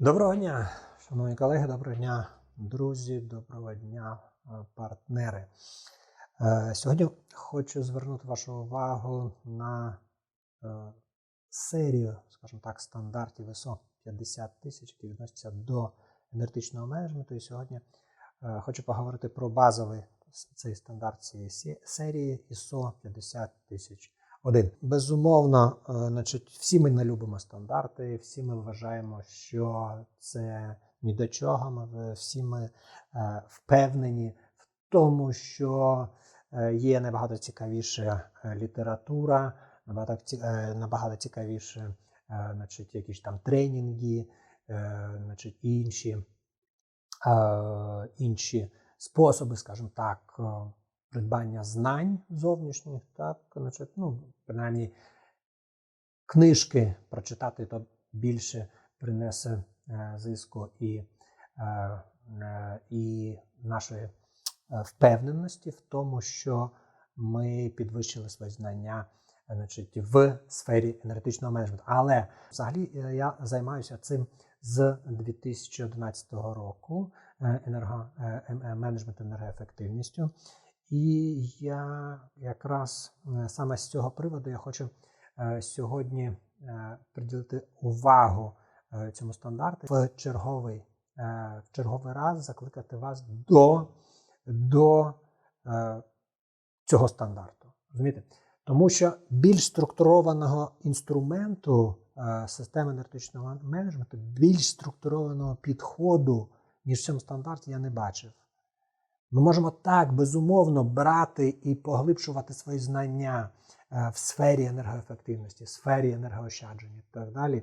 Доброго дня, шановні колеги, доброго дня, друзі, доброго дня, е, партнери. Е, Сьогодні хочу звернути вашу увагу на е, серію, скажімо так, стандартів ISO 50 тисяч, які відносяться до енергетичного менеджменту. І сьогодні хочу поговорити про базовий цей стандарт цієї серії ISO 50 тисяч. Один. Безумовно, е, значить, всі ми не любимо стандарти, всі ми вважаємо, що це ні до чого. Ми всі ми е, впевнені в тому, що е, є набагато цікавіша література, набагато, набагато цікавіше значить, якісь там тренінги, значить, інші, інші способи, скажімо так, придбання знань зовнішніх, так, значить, ну, принаймні, книжки прочитати, то більше принесе е, зиску і, е, е, і нашої е, впевненості в тому, що ми підвищили свої знання значить, в сфері енергетичного менеджменту. Але взагалі е, я займаюся цим з 2011 року е, енерго, ем- менеджмент енергоефективністю. І я якраз е, саме з цього приводу я хочу е, сьогодні е, приділити увагу цьому стандарту в черговий, в черговий раз закликати вас до, до цього стандарту. Розумієте? Тому що більш структурованого інструменту системи енергетичного менеджменту, більш структурованого підходу, ніж в цьому стандарті, я не бачив. Ми можемо так безумовно брати і поглибшувати свої знання е, в сфері енергоефективності, в сфері енергоощадження і так далі.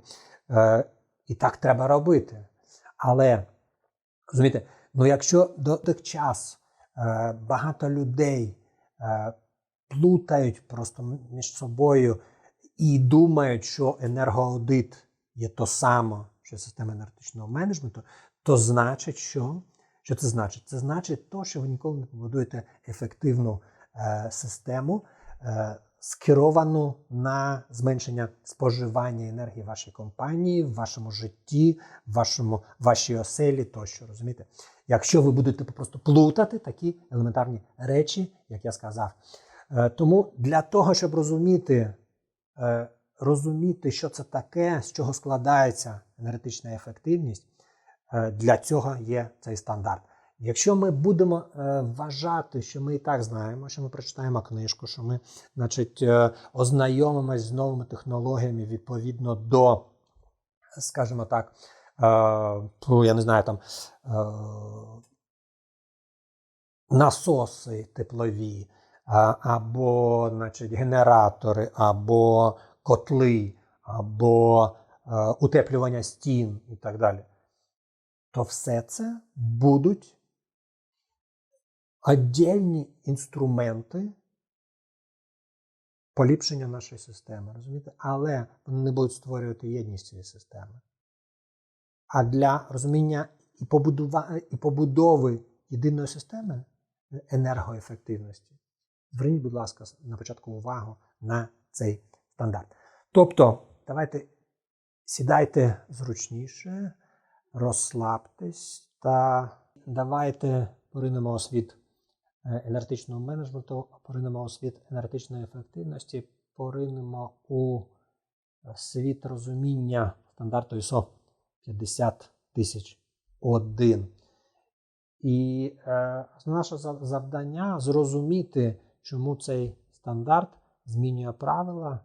Е, І так треба робити. Але розумієте, ну якщо до тих час е, багато людей плутають просто між собою і думають, що енергоаудит є то саме, що система енергетичного менеджменту, то значить, що що це значить? Це значить то, що ви ніколи не побудуєте ефективну е, систему, е, скеровану на зменшення споживання енергії в вашій компанії, в вашому житті, в вашому, вашій оселі тощо. Розумієте? Якщо ви будете просто плутати такі елементарні речі, як я сказав. Е, тому для того, щоб розуміти, е, розуміти, що це таке, з чого складається енергетична ефективність. Е, Для цього є цей стандарт. Якщо ми будемо е, вважати, що ми і так знаємо, що ми прочитаємо книжку, що ми, значить, е, ознайомимось з новими технологіями відповідно до, скажімо так, ну, я не знаю, там насоси теплові, або значить, генератори, або котли, або утеплювання стін і так далі то все це будуть віддільні інструменти поліпшення нашої системи, розумієте? Але вони не будуть створювати єдність цієї системи. А для розуміння і, побудува... і побудови єдиної системи енергоефективності, зверніть, будь ласка, на початку увагу на цей стандарт. Тобто, давайте сідайте зручніше розслабтесь та давайте поринемо у світ е, енергетичного менеджменту, поринемо у світ енергетичної ефективності, поринемо у е, світ розуміння стандарту ISO 50 тисяч один. І е, наше завдання зрозуміти, чому цей стандарт змінює правила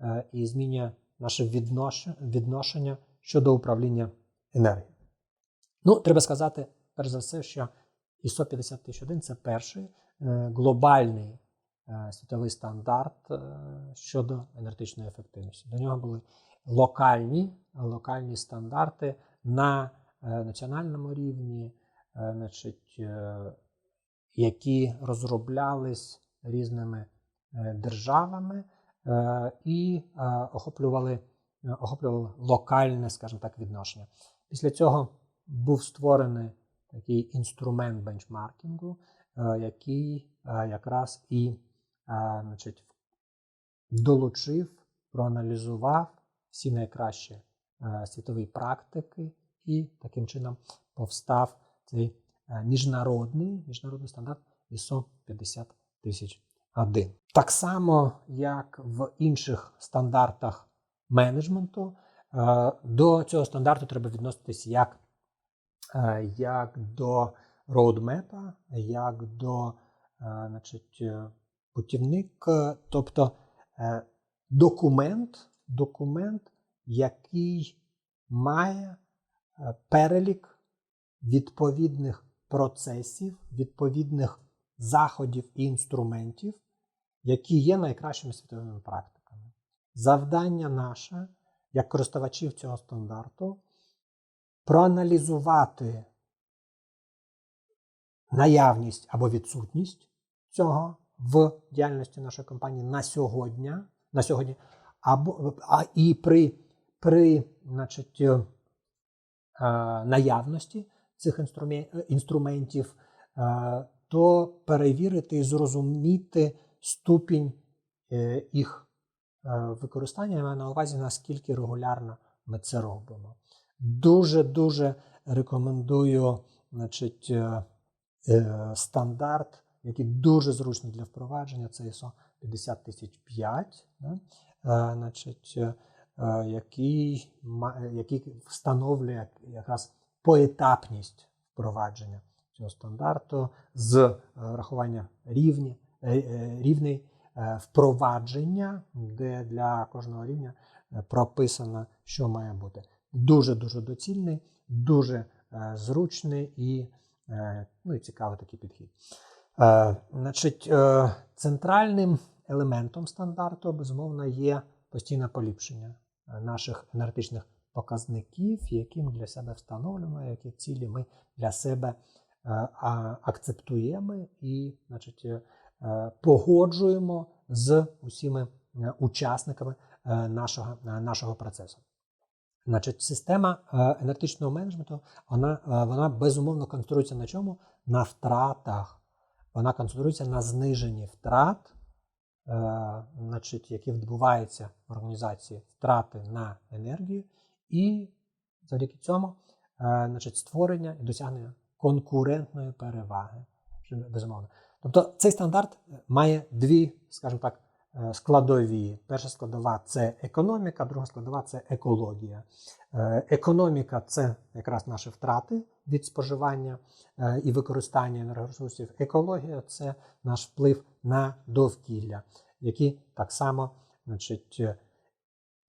е, і змінює наше відношення щодо управління енергією. Ну, треба сказати, перш за все, що ISO 50001 це перший е, глобальний е, світовий стандарт е, щодо енергетичної ефективності. До нього були локальні, локальні стандарти на національному рівні, значить, які розроблялись різними державами і охоплювали, охоплювали локальне, скажімо так, відношення. Після цього був створений такий інструмент бенчмаркінгу, е, який е, якраз і е, значить, долучив, проаналізував всі найкращі світові практики і таким чином повстав цей міжнародний, міжнародний стандарт ISO 50001. Так само, як в інших стандартах менеджменту, до цього стандарту треба відноситись як, як до роудмепа, як до е, значить, е, путівник, е, тобто е, документ, документ, який має е, перелік відповідних процесів, відповідних заходів і інструментів, які є найкращими світовими практиками. Завдання наше, як користувачів цього стандарту, проаналізувати наявність або відсутність цього в діяльності нашої компанії на сьогодні, на сьогодні або, а, і при, при значить, е, наявності цих інструментів, е, то перевірити і зрозуміти ступінь е, їх е, використання. Я маю на увазі, наскільки регулярно ми це робимо. Дуже-дуже рекомендую значить, е, е, стандарт, який дуже зручний для впровадження, це ISO 50005, да? е, значить, який, який встановлює якраз поетапність впровадження цього стандарту з рахування рівні, рівней е, впровадження, де для кожного рівня прописано, що має бути. Дуже дуже доцільний, дуже е, зручний і, е, ну, і цікавий такий підхід. Е, значить, центральним елементом стандарту, безумовно, є постійне поліпшення наших енергетичних показників, які ми для себе встановлюємо, які цілі ми для себе акцептуємо і значить, погоджуємо з усіма е, учасниками нашого, нашого процесу. Значить, система е, енергетичного менеджменту вона, е, вона безумовно конструюється на чому? На втратах. Вона концентрується на зниженні втрат, е, значить, які відбуваються в організації втрати на енергію, і завдяки цьому значить, створення і досягнення конкурентної переваги. Безумовно. Тобто цей стандарт має дві, скажімо так, складові. Перша складова це економіка, друга складова це екологія. Е, Економіка це якраз наші втрати від споживання е, і використання енергоресурсів. Екологія це наш вплив на довкілля, який так само значить, е,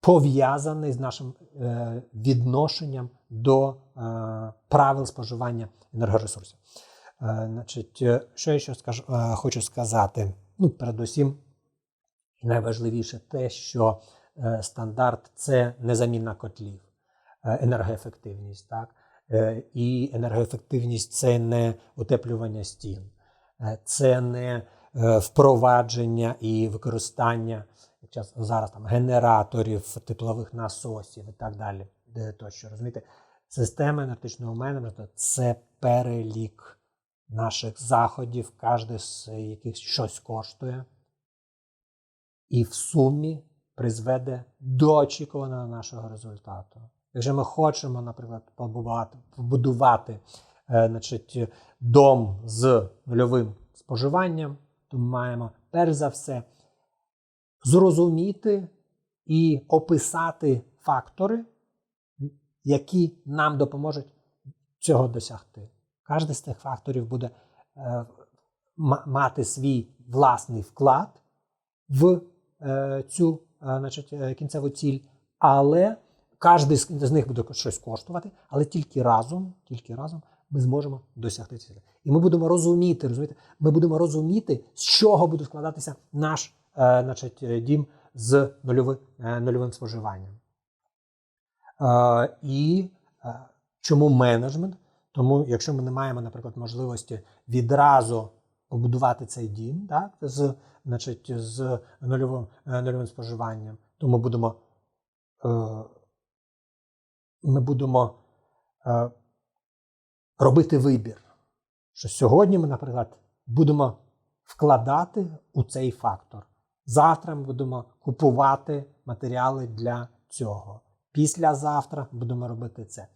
пов'язаний з нашим е, відношенням до е, правил споживання енергоресурсів. Е, Значить, е, що я ще скажу, е, хочу сказати? Ну, передусім, найважливіше те, що е, стандарт це незамінна котлів, е, енергоефективність. Так? Е, І енергоефективність це не утеплювання стін, це не впровадження і використання як зараз там генераторів, теплових насосів і так далі. Тощо розумієте, система енергетичного менеджменту це перелік наших заходів, кожен з яких щось коштує, і в сумі призведе до очікуваного нашого результату. Якщо ми хочемо, наприклад, побудувати, побудувати е, значить, дом з нульовим споживанням, то ми маємо перш за все зрозуміти і описати фактори, які нам допоможуть цього досягти. Кожен з цих факторів буде е, мати свій власний вклад в цю е, значить, е, кінцеву ціль, але кожен з них буде щось коштувати, але тільки разом, тільки разом ми зможемо досягти цілі. І ми будемо розуміти, розумієте, ми будемо розуміти, з чого буде складатися наш е, значить, е, дім з нульовим, е, нульовим споживанням. Е, і е, чому менеджмент? Тому, якщо ми не маємо, наприклад, можливості відразу побудувати цей дім, так, з, значить, з нульовим, е, нульовим споживанням, то ми будемо, е, ми будемо е, робити вибір. Що сьогодні ми, наприклад, будемо вкладати у цей фактор. Завтра ми будемо купувати матеріали для цього. Післязавтра будемо робити це.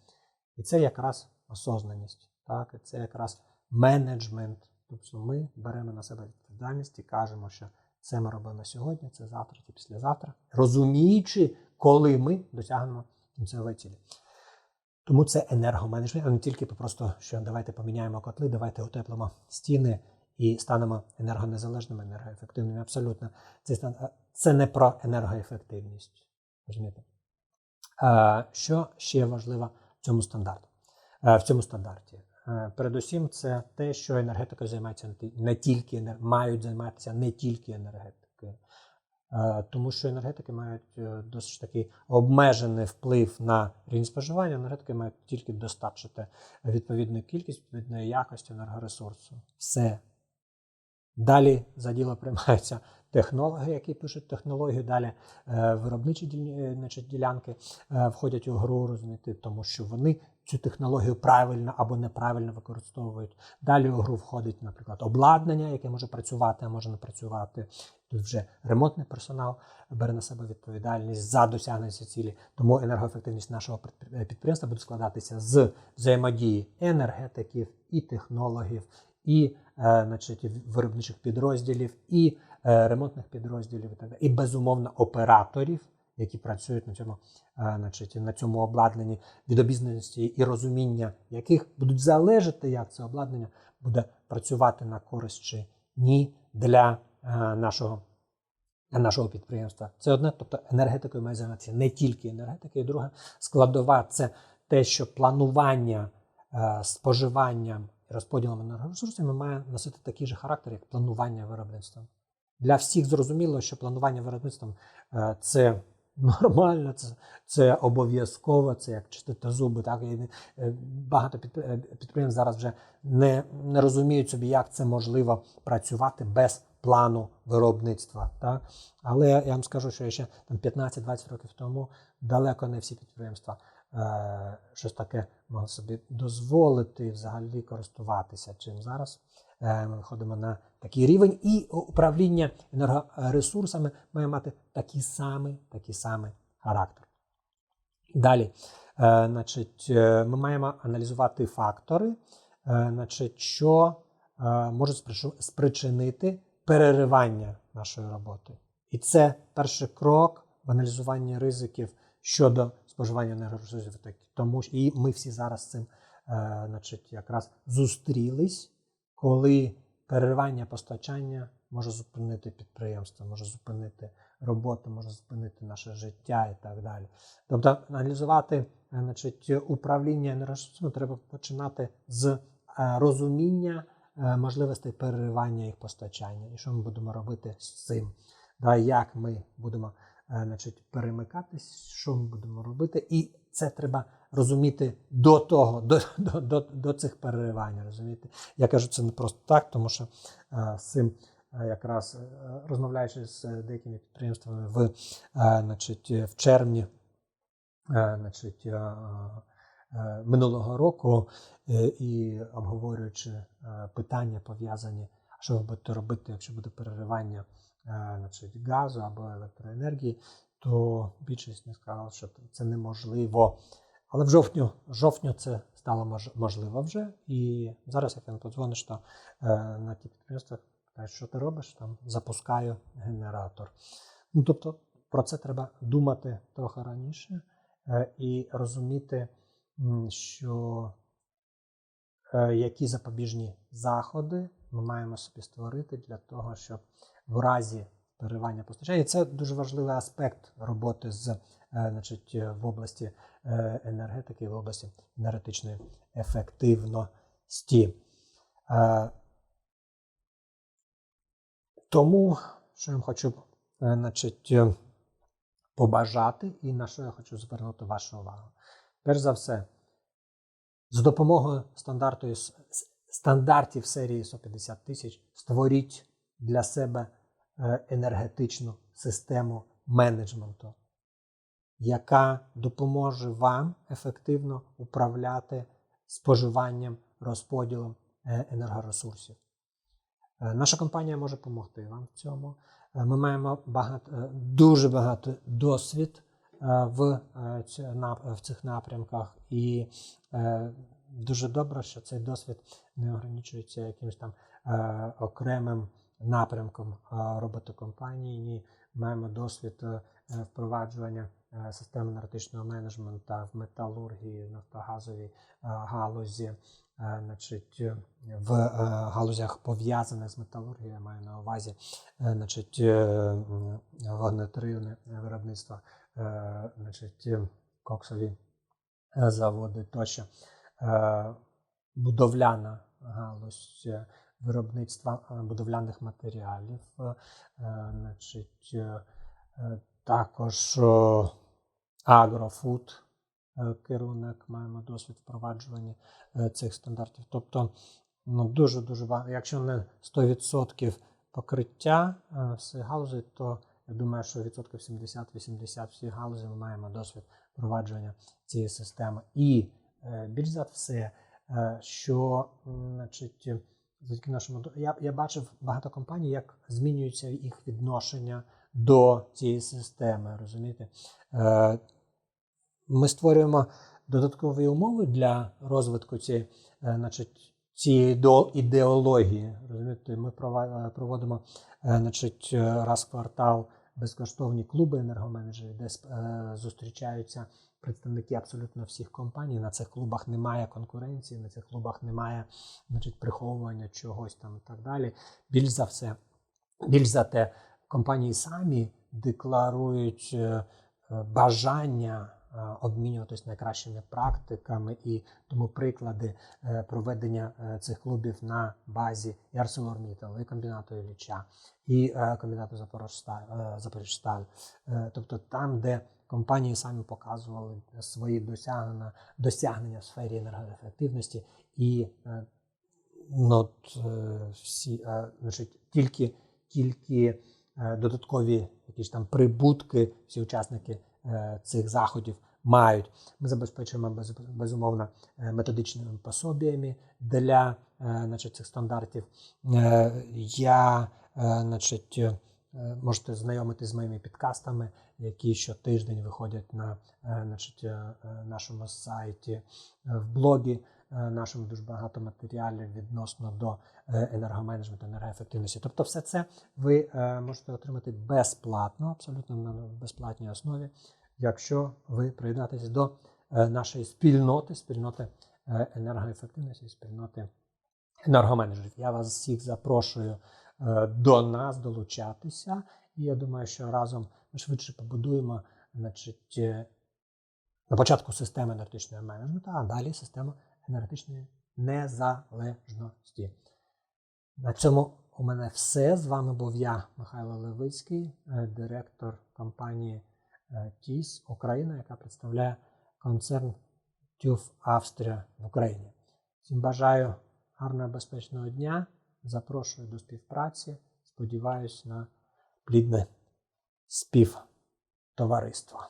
І це якраз осознаність, так? і це якраз менеджмент. Тобто ми беремо на себе відповідальність і кажемо, що це ми робимо сьогодні, це завтра, це післязавтра, розуміючи, коли ми досягнемо кінцевої цілі. Тому це енергоменеджмент, а не тільки просто, що давайте поміняємо котли, давайте утеплимо стіни і станемо енергонезалежними, енергоефективними. Абсолютно. Це, це не про енергоефективність. Розумієте? Е, Що ще важливо в цьому стандарту? Е, В цьому стандарті. Е, Передусім, це те, що енергетикою займається не тільки мають займатися не тільки енергетикою. Е, Тому що енергетики мають е, досить такий обмежений вплив на рівень споживання. Енергетики мають тільки достатчити відповідну кількість, відповідної якості енергоресурсу. Все. Далі за діло приймаються технологи, які пишуть технологію. Далі е, виробничі е, значить, ділянки е, входять у гру, розумієте, тому що вони цю технологію правильно або неправильно використовують. Далі у гру входить, наприклад, обладнання, яке може працювати, а може не працювати. Тут вже ремонтний персонал бере на себе відповідальність за досягнення цілі. Тому енергоефективність нашого підпри- підприємства буде складатися з взаємодії енергетиків і технологів, і значить, виробничих підрозділів, і ремонтних підрозділів, і так далі, і безумовно операторів, які працюють на цьому, е, значить, на цьому обладнанні від обізнаності і розуміння, яких будуть залежати, як це обладнання буде працювати на користь чи ні для е, нашого. Нашого підприємства це одне, тобто енергетикою має займатися не тільки енергетика, і друга складова це те, що планування е, споживанням і розподілом енергоресурсів має носити такий же характер, як планування виробництвом. Для всіх зрозуміло, що планування виробництвом е, це нормально, це, це обов'язково, це як чистити зуби. Так? І е, багато е, підприємств зараз вже не, не розуміють собі, як це можливо працювати без плану виробництва. Так? Але я вам скажу, що ще там 15-20 років тому далеко не всі підприємства щось таке могли собі дозволити взагалі користуватися чим зараз. Е, Ми виходимо на такий рівень, і управління енергоресурсами має мати такий самий, такий самий характер. Далі, е, значить, е, ми маємо аналізувати фактори, значить, що можуть спричинити переривання нашої роботи. І це перший крок в аналізуванні ризиків щодо споживання енергоресурсів. Тому і ми всі зараз з цим значить, якраз зустрілись, коли переривання постачання може зупинити підприємство, може зупинити роботу, може зупинити наше життя і так далі. Тобто аналізувати е, значить, управління енергоресурсами треба починати з е, розуміння е, можливостей переривання їх постачання і що ми будемо робити з цим. Да, як ми будемо значить, перемикатись, що ми будемо робити, і це треба розуміти до того, до, до, до, до цих переривань. Розумієте? Я кажу це не просто так, тому що е, з цим е, якраз е, розмовляючи з деякими підприємствами в, значить, в червні значить, минулого року і обговорюючи питання пов'язані, що ви будете робити, якщо буде переривання значить, газу або електроенергії, то більшість не сказала, що це неможливо. Але в жовтню, жовтню це стало можливо вже. І зараз, як він подзвониш, то е, на ті підприємства кажуть, що ти робиш, там запускаю генератор. Ну, тобто про це треба думати трохи раніше е, і розуміти, що е, які запобіжні заходи ми маємо собі створити для того, щоб в разі переривання постачання. І це дуже важливий аспект роботи з, значить, в області енергетики, в області енергетичної ефективності. Е, Тому, що я вам хочу е, значить, е, побажати, і на що я хочу звернути вашу увагу. Перш за все, з допомогою стандарту, стандартів серії 150 тисяч створіть для себе е, енергетичну систему менеджменту, яка допоможе вам ефективно управляти споживанням, розподілом е, енергоресурсів. Е, Наша компанія може допомогти вам в цьому. Е, Ми маємо багато, дуже багато досвід в, цих напрямках, і дуже добре, що цей досвід не ограничується якимось там окремим напрямком роботи компанії. Ні, маємо досвід впроваджування системи енергетичного менеджменту в металургії, в нафтогазовій е, галузі, е, значить, е, в е, галузях пов'язаних з металургією, я маю на увазі, е, значить, е, вогнетривне виробництво, е, значить, е, коксові е, заводи тощо. Е, Будовляна галузь е, виробництва е, будовляних матеріалів, е, е, значить, е, е, також агрофуд е, керунок, маємо досвід впроваджування е, цих стандартів. Тобто, ну, дуже дуже багато. Якщо не 100% покриття е, всіх галузей, то я думаю, що відсотків 70-80 всіх галузей ми маємо досвід впровадження цієї системи. І більш за все, що значить, завдяки нашому я, я бачив багато компаній, як змінюється їх відношення до цієї системи. Розумієте? Е, Ми створюємо додаткові умови для розвитку цієї, е, значить, цієї ідеології. Розумієте, ми е, проводимо значить, раз в квартал безкоштовні клуби енергоменеджерів, де зустрічаються представники абсолютно всіх компаній. На цих клубах немає конкуренції, на цих клубах немає значить, приховування чогось там і так далі. Більш за все, більш за те, компанії самі декларують е, е, бажання е, обмінюватись найкращими практиками і тому приклади проведення цих клубів на базі і ArcelorMittal, і комбінату Ілліча, і комбінату Запоріжсталь. Тобто там, де компанії самі показували свої досягнення, досягнення в сфері енергоефективності і ну, всі, значить, тільки, тільки додаткові якісь там прибутки всі учасники е, цих заходів мають. Ми забезпечуємо безумовно е, методичними пособіями для е, значить, цих стандартів. Е, Я, е, значить, е, можете знайомитись з моїми підкастами, які щотиждень виходять на е, значить, е, е, нашому сайті е, в блогі. Е, Нашому дуже багато матеріалів відносно до е, енергоменеджменту, енергоефективності. Тобто, все це ви е, можете отримати безплатно, абсолютно на безплатній основі, якщо ви приєднатесь до нашої спільноти, спільноти енергоефективності, спільноти енергоменеджерів. Я вас всіх запрошую до нас долучатися. І я думаю, що разом ми швидше побудуємо значить, на початку системи енергетичного менеджменту, а далі систему енергетичної незалежності. На цьому у мене все. З вами був я, Михайло Левицький, е, директор компанії е, ТІС Україна, яка представляє концерн TÜV Австрія в Україні. Всім бажаю гарного безпечного дня. Запрошую до співпраці. Сподіваюсь на плідне співтовариство.